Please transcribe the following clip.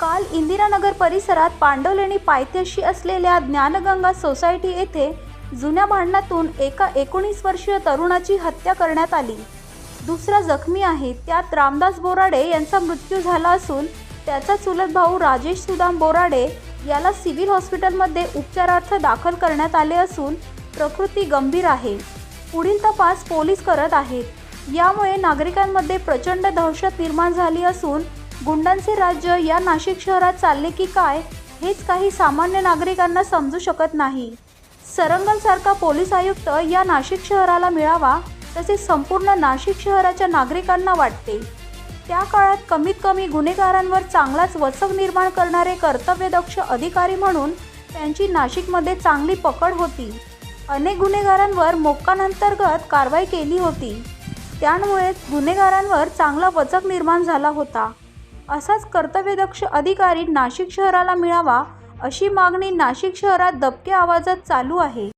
काल इंदिरानगर परिसरात पांडवलेणी पायथ्याशी असलेल्या ज्ञानगंगा सोसायटी येथे जुन्या भांडणातून एका एकोणीस वर्षीय तरुणाची हत्या करण्यात आली. दुसरा जखमी आहे. त्यात रामदास बोराडे यांचा मृत्यू झाला असून त्याचा चुलत भाऊ राजेश सुदाम बोराडे याला सिव्हिल हॉस्पिटलमध्ये उपचारार्थ दाखल करण्यात आले असून प्रकृती गंभीर आहे. पुढील तपास पोलीस करत आहेत. यामुळे नागरिकांमध्ये प्रचंड दहशत निर्माण झाली असून गुंडांचे राज्य या नाशिक शहरात चालले की काय हेच काही सामान्य नागरिकांना समजू शकत नाही. सरंगलसारखा पोलीस आयुक्त या नाशिक शहराला मिळावा तसे संपूर्ण नाशिक शहराच्या नागरिकांना वाटते. त्या काळात कमीत कमी गुन्हेगारांवर चांगलाच वचक निर्माण करणारे कर्तव्यदक्ष अधिकारी म्हणून त्यांची नाशिकमध्ये चांगली पकड होती. अनेक गुन्हेगारांवर मोक्कांअंतर्गत कारवाई केली होती. त्यामुळे गुन्हेगारांवर चांगला वचक निर्माण झाला होता. असाच कर्तव्यदक्ष अधिकारी नाशिक शहराला मिळावा अशी मागणी नाशिक शहरात दबक्या आवाजात चालू आहे.